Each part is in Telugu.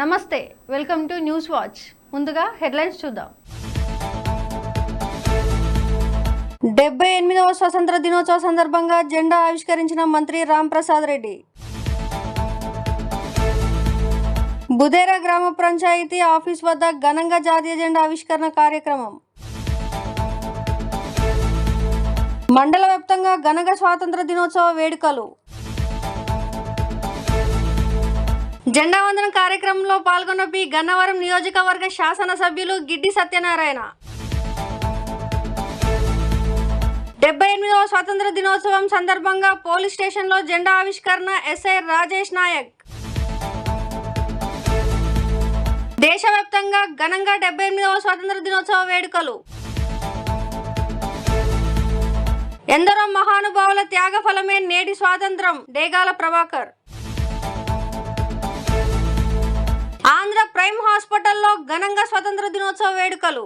నమస్తే వెల్కమ్ టు న్యూస్ వాచ్. ముందుగా హెడ్లైన్స్ చూద్దాం. డెబ్బై ఎనిమిదవ స్వతంత్ర దినోత్సవ సందర్భంగా జెండా ఆవిష్కరించిన మంత్రి రాంప్రసాద్ రెడ్డి. బుదేరా గ్రామ పంచాయతీ ఆఫీస్ వద్ద ఘనంగా జాతీయ జెండా ఆవిష్కరణ కార్యక్రమం. మండల వ్యాప్తంగా ఘనంగా స్వాతంత్ర దినోత్సవ వేడుకలు. జెండా వందన కార్యక్రమంలో పాల్గొన్న బి. గన్నవరం నియోజకవర్గ శాసనసభ్యులు గిడ్డి సత్యనారాయణ. డెబ్బై ఎనిమిదవ స్వాతంత్ర దినోత్సవం సందర్భంగా పోలీస్ స్టేషన్లో జెండా ఆవిష్కరణ ఎస్ఐ రాజేష్ నాయక్. దేశవ్యాప్తంగా ఘనంగా డెబ్బై ఎనిమిదవ స్వాతంత్ర దినోత్సవ వేడుకలు. ఎందరో మహానుభావుల త్యాగ ఫలమే నేటి స్వాతంత్రం డేగాల ప్రభాకర్. ఆంధ్ర ప్రైమ్ హాస్పిటల్లో ఘనంగా స్వతంత్ర దినోత్సవ వేడుకలు.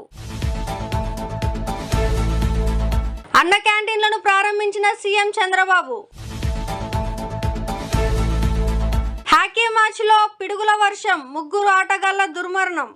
అన్న క్యాంటీన్లను ప్రారంభించిన సీఎం చంద్రబాబు. హాకీ మ్యాచ్లో పిడుగుల వర్షం ముగ్గురు ఆటగాళ్ళ దుర్మరణం.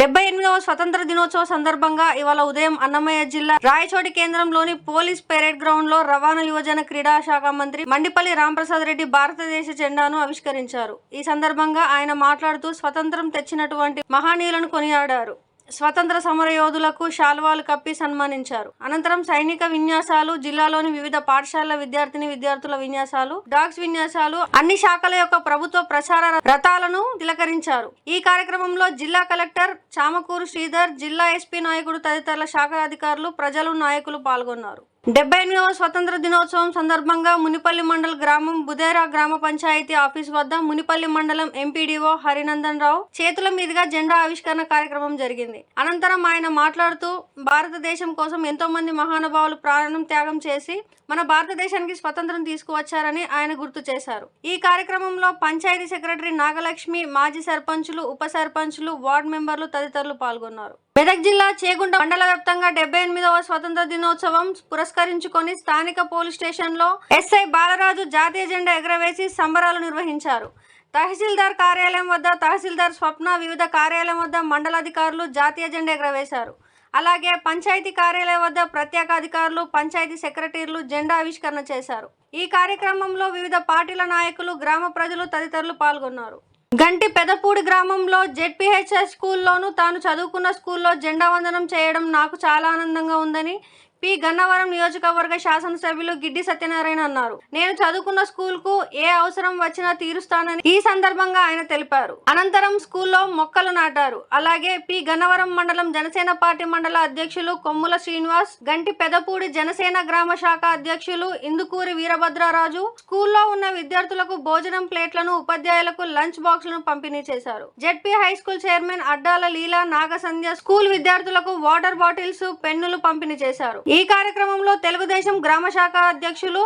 డెబ్బై ఎనిమిదవ స్వతంత్ర దినోత్సవ సందర్భంగా ఇవాళ ఉదయం అన్నమయ్య జిల్లా రాయచోటి కేంద్రంలోని పోలీస్ పెరేడ్ గ్రౌండ్లో రవాణా యువజన క్రీడా శాఖ మంత్రి మండిపల్లి రాంప్రసాద్ రెడ్డి భారతదేశ జెండాను ఆవిష్కరించారు. ఈ సందర్భంగా ఆయన మాట్లాడుతూ స్వతంత్రం తెచ్చినటువంటి మహనీయులను కొనియాడారు. స్వతంత్ర సమరయోధులకు శాల్వాలు కప్పి సన్మానించారు. అనంతరం సైనిక విన్యాసాలు జిల్లాలోని వివిధ పాఠశాలల విద్యార్థిని విద్యార్థుల విన్యాసాలు డాగ్స్ విన్యాసాలు అన్ని శాఖల యొక్క ప్రభుత్వ ప్రచార రథాలను తిలకరించారు. ఈ కార్యక్రమంలో జిల్లా కలెక్టర్ చామకూరు శ్రీధర్ జిల్లా ఎస్పీ నాయకుడు తదితరుల శాఖ అధికారులు ప్రజలు నాయకులు పాల్గొన్నారు. డెబ్బై ఎనిమిదవ స్వతంత్ర దినోత్సవం సందర్భంగా మునిపల్లి మండల గ్రామం బుదేరా గ్రామ పంచాయతీ ఆఫీస్ వద్ద మునిపల్లి మండలం ఎంపీడీఓ హరినందన్ రావు చేతుల మీదుగా జెండా ఆవిష్కరణ కార్యక్రమం జరిగింది. అనంతరం ఆయన మాట్లాడుతూ భారతదేశం కోసం ఎంతో మంది మహానుభావులు ప్రాణం త్యాగం చేసి మన భారతదేశానికి స్వతంత్రం తీసుకువచ్చారని ఆయన గుర్తు చేశారు. ఈ కార్యక్రమంలో పంచాయతీ సెక్రటరీ నాగలక్ష్మి మాజీ సర్పంచులు ఉప సర్పంచులు వార్డు మెంబర్లు తదితరులు పాల్గొన్నారు. మెదక్ జిల్లా చేగుంట మండల వ్యాప్తంగా డెబ్బై ఎనిమిదవ స్వతంత్ర దినోత్సవం పురస్కరించుకొని స్థానిక పోలీస్ స్టేషన్లో ఎస్ఐ బాలరాజు జాతీయ జెండా ఎగరవేసి సంబరాలు నిర్వహించారు. తహసీల్దార్ కార్యాలయం వద్ద తహసీల్దార్ స్వప్న వివిధ కార్యాలయం వద్ద మండలాధికారులు జాతీయ జెండా ఎగరవేశారు. అలాగే పంచాయతీ కార్యాలయం వద్ద ప్రత్యేక అధికారులు పంచాయతీ సెక్రటరీలు జెండా ఆవిష్కరణ చేశారు. ఈ కార్యక్రమంలో వివిధ పార్టీల నాయకులు గ్రామ ప్రజలు తదితరులు పాల్గొన్నారు. గంటి పెదపూడి గ్రామంలో జెడ్పీహెచ్ఎస్ స్కూల్లోను తాను చదువుకున్న స్కూల్లో జెండా వందనం చేయడం నాకు చాలా ఆనందంగా ఉందని పి. గన్నవరం నియోజకవర్గ శాసనసభ్యులు గిడ్డి సత్యనారాయణ అన్నారు. నేను చదువుకున్న స్కూల్కు ఏ అవసరం వచ్చినా తీరుస్తానని ఈ సందర్భంగా ఆయన తెలిపారు. అనంతరం స్కూల్లో మొక్కలు నాటారు. అలాగే పి. గన్నవరం మండలం జనసేన పార్టీ మండల అధ్యక్షులు కొమ్ముల శ్రీనివాస్ గంటి పెదపూడి జనసేన గ్రామ శాఖ అధ్యక్షులు ఇందుకూరి వీరభద్రరాజు స్కూల్లో ఉన్న విద్యార్థులకు భోజనం ప్లేట్లను ఉపాధ్యాయులకు లంచ్ బాక్సులను పంపిణీ చేశారు. ZP high school chairman Addala Leela Nagasandhya school విద్యార్థులకు వాటర్ బాటిల్స్ పెన్నులు పంపిణీ చేశారు. ఈ కార్యక్రమంలో తెలుగుదేశం గ్రామ శాఖ అధ్యక్షులు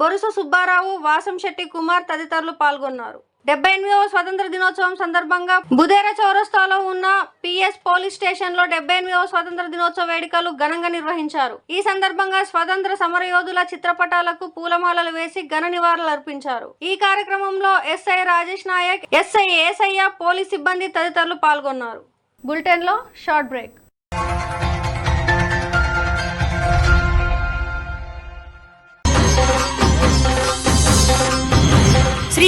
బొరుసు సుబ్బారావు వాసంశెట్టి కుమార్ తదితరులు పాల్గొన్నారు. డెబ్బై ఎనిమిదవ స్వతంత్ర దినోత్సవం సందర్భంగా బుదేర చౌరస్తాలో ఉన్న పిఎస్ పోలీస్ స్టేషన్లో డెబ్బై ఎనిమిదవ స్వతంత్ర దినోత్సవ వేడుకలు ఘనంగా నిర్వహించారు. ఈ సందర్భంగా స్వతంత్ర సమరయోధుల చిత్రపటాలకు పూలమాలలు వేసి ఘన నివాళులు అర్పించారు. ఈ కార్యక్రమంలో SI Rajesh Naik SI Yesayya police సిబ్బంది తదితరులు పాల్గొన్నారు. బులెటిన్లో short break.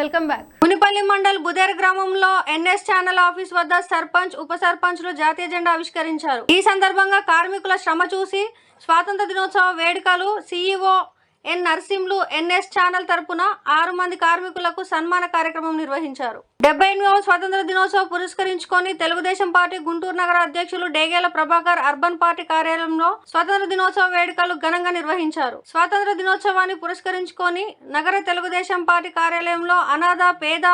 Welcome back. Munipalli mandal Buder గ్రామంలో ఎన్ఎస్ ఛానల్ ఆఫీస్ వద్ద సర్పంచ్ ఉప సర్పంచ్లు జాతీయ జెండా ఆవిష్కరించారు. ఈ సందర్భంగా కార్మికుల శ్రమ చూసి స్వాతంత్ర దినోత్సవ వేడుకలు CEO N Narsimlu NS channel తరపున ఆరు మంది కార్మికులకు సన్మాన కార్యక్రమం నిర్వహించారు. డెబ్బై ఎనిమిదవ స్వాతంత్ర దినోత్సవం పురస్కరించుకొని తెలుగుదేశం పార్టీ గుంటూరు నగర అధ్యక్షులు డేగేల ప్రభాకర్ అర్బన్ పార్టీ కార్యాలయంలో స్వాతంత్ర దినోత్సవ వేడుకలు ఘనంగా నిర్వహించారు. స్వాతంత్ర దినోత్సవాన్ని పురస్కరించుకొని నగర తెలుగుదేశం పార్టీ కార్యాలయంలో అనాథ పేద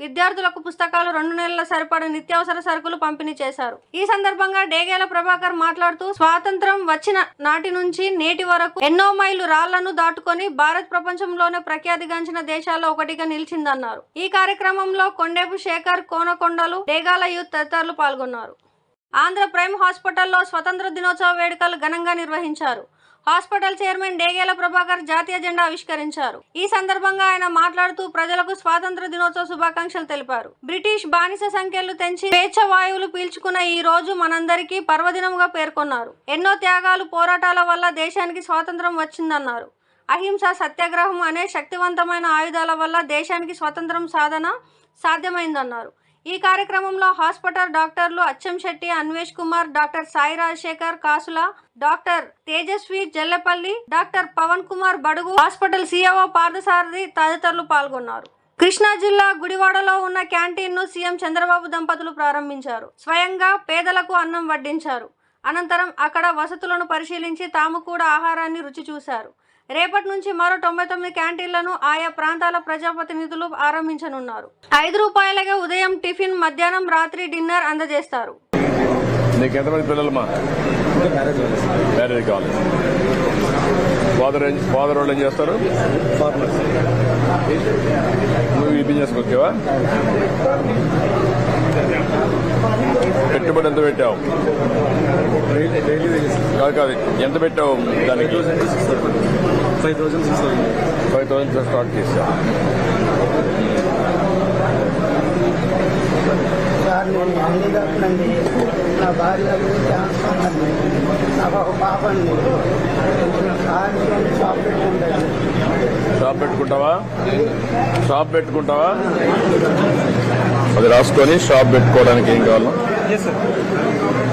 విద్యార్థులకు పుస్తకాలు రెండు నెలల సరిపడ నిత్యావసర సరుకులు పంపిణీ చేశారు. ఈ సందర్భంగా డేగేల ప్రభాకర్ మాట్లాడుతూ స్వాతంత్రం వచ్చిన నాటి నుంచి నేటి వరకు ఎన్నో మైలు రాళ్ళను దాటుకొని భారత్ ప్రపంచంలోనే ప్రఖ్యాతిగాంచిన దేశాల్లో ఒకటిగా నిలిచిందన్నారు. ఈ కార్యక్రమంలో కొండేపు శేఖర్ కోనకొండలు డేగాల యూత్ తదితరులు పాల్గొన్నారు. ఆంధ్ర ప్రైమ్ హాస్పిటల్లో స్వతంత్ర దినోత్సవ వేడుకలు ఘనంగా నిర్వహించారు. హాస్పిటల్ చైర్మన్ డేగేల ప్రభాకర్ జాతీయ జెండా ఆవిష్కరించారు. ఈ సందర్భంగా ఆయన మాట్లాడుతూ ప్రజలకు స్వాతంత్ర దినోత్సవ శుభాకాంక్షలు తెలిపారు. బ్రిటిష్ బానిస సంఖ్యలు తెంచి స్వేచ్ఛ వాయువులు పీల్చుకున్న ఈ రోజు మనందరికీ పర్వదినంగా పేర్కొన్నారు. ఎన్నో త్యాగాలు పోరాటాల వల్ల దేశానికి స్వాతంత్రం వచ్చిందన్నారు. అహింస సత్యాగ్రహం అనే శక్తివంతమైన ఆయుధాల వల్ల దేశానికి స్వతంత్రం సాధన సాధ్యమైందన్నారు. ఈ కార్యక్రమంలో హాస్పిటల్ డాక్టర్లు Achham Shetty Anvesh Kumar doctor Sai Rajasekhar Kasula doctor Tejaswi Jallepalli doctor Pavan Kumar Badugu hospital CEO Parthasarathi తదితరులు పాల్గొన్నారు. కృష్ణా జిల్లా గుడివాడలో ఉన్న క్యాంటీన్ను సీఎం చంద్రబాబు దంపతులు ప్రారంభించారు. స్వయంగా పేదలకు అన్నం వడ్డించారు. అనంతరం అక్కడ వసతులను పరిశీలించి తాము కూడా ఆహారాన్ని రుచి చూశారు. రేపటి నుంచి మరో తొంభై తొమ్మిది క్యాంటీన్లను ఆయా ప్రాంతాల ప్రజాప్రతినిధులు ఆరంభించనున్నారు. ఐదు రూపాయలకే ఉదయం టిఫిన్ మధ్యాహ్నం రాత్రి డిన్నర్ అందజేస్తారు. నీకు ఎంతమంది పిల్లలమ్మా మ్యారేజ్ కావాలి. ఫాదర్ ఏం ఫాదర్ వాళ్ళు ఏం చేస్తారు? నువ్వు ఈ బిజినెస్ వచ్చావా? పెట్టుబడి ఎంత పెట్టావు? కాదు కాదు ఎంత పెట్టావు దానికి? five thousand six thousand five thousand start చేసావు సార్ నేను హ్యాండిక్యాప్ అండి నా భార్యకు క్యాన్సర్ అండి నాకు ఒక పాప అండి కార్ షాప్ పెట్టుకుంటాను షాప్ పెట్టుకుంటావా షాప్ పెట్టుకుంటావా అది రాసుకొని షాప్ పెట్టుకోవడానికి ఏం కావాలో లోన్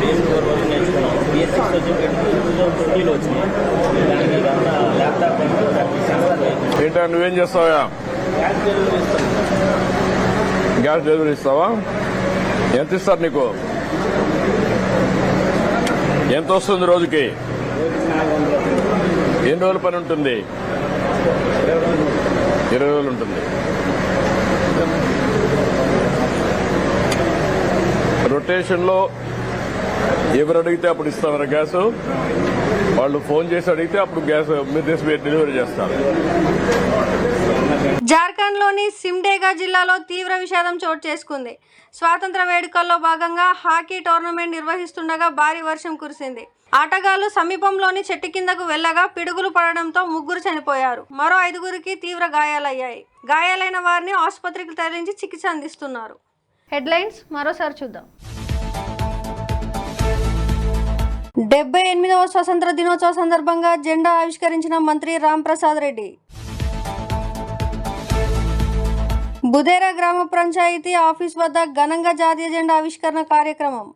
బీఎస్ ఫోర్ వరకు నేర్చుకున్నాం. బీఎస్ సిక్స్ వచ్చి టూ థౌసండ్ ట్వంటీలో వచ్చినాయి దానికి ఇదంతా ల్యాప్టాప్ ఏంటో నువ్వేం చేస్తావా? గ్యాస్ డెలివరీ ఇస్తావా? ఎంత ఇస్తారు నీకు? ఎంత వస్తుంది రోజుకి? ఎన్ని రోజుల పని ఉంటుంది? ఇరవై రోజులు ఉంటుంది. రొటేషన్లో ఎవరు అడిగితే అప్పుడు ఇస్తామన్న గ్యాస్. వాళ్ళు ఫోన్ చేసి అడిగితే అప్పుడు గ్యాస్ మీరు తీసి మీరు డెలివరీ చేస్తారు. జార్ఖండ్లోని సిమ్డేగా జిల్లాలో తీవ్ర విషాదం చోటు చేసుకుంది. స్వాతంత్ర వేడుకల్లో భాగంగా హాకీ టోర్నమెంట్ నిర్వహిస్తుండగా భారీ వర్షం కురిసింది. ఆటగాళ్ళు సమీపంలోని చెట్టు కిందకు వెళ్ళగా పిడుగులు పడడంతో ముగ్గురు చనిపోయారు. మరో ఐదుగురికి తీవ్ర గాయాలయ్యాయి. గాయాలైన వారిని ఆసుపత్రికి తరలించి చికిత్స అందిస్తున్నారు. హెడ్లైన్స్ మరోసారి చూద్దాం. డెబ్బై ఎనిమిదవ స్వతంత్ర దినోత్సవ సందర్భంగా జెండా ఆవిష్కరించిన మంత్రి రాంప్రసాద్ రెడ్డి. బుదేరా గ్రామ పంచాయతీ ఆఫీస్ వద్ద ఘనంగా జాతీయ జెండా ఆవిష్కరణ కార్యక్రమం.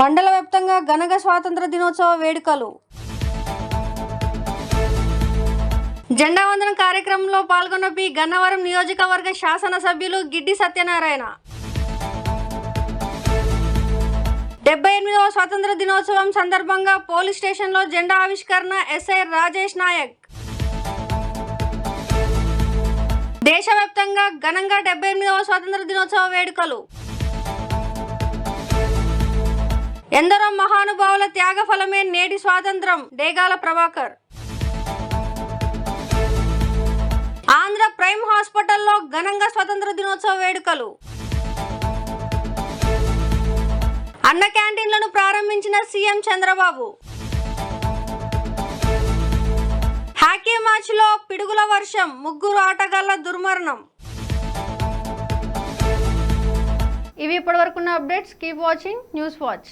మండల వ్యాప్తంగా ఘనంగా స్వాతంత్ర దినోత్సవ వేడుకలు. జెండా వందనం కార్యక్రమంలో పాల్గొన్న బి గన్నవరం నియోజకవర్గ శాసనసభ్యులు గిడ్డి సత్యనారాయణ. డెబ్బై ఎనిమిదవ స్వాతంత్ర దినోత్సవం సందర్భంగా పోలీస్ స్టేషన్లో జెండా ఆవిష్కరణ ఎస్ఐ రాజేష్ నాయక్. దేశవ్యాప్తంగా ఘనంగా డెబ్బై ఎనిమిదవ స్వాతంత్ర దినోత్సవ వేడుకలు. ఎందరో మహానుభావుల త్యాగ ఫలమే నేటి స్వాతంత్రం డేగాల ప్రభాకర్. ఆంధ్ర ప్రైమ్ హాస్పిటల్లో ఘనంగా స్వతంత్ర దినోత్సవ వేడుకలు. అన్న క్యాంటీన్లను ప్రారంభించిన సీఎం చంద్రబాబు. హాకీ మ్యాచ్లో పిడుగుల వర్షం ముగ్గురు ఆటగాళ్ళ దుర్మరణం. ఇవి ఇప్పటివరకున్న updates. Keep watching news watch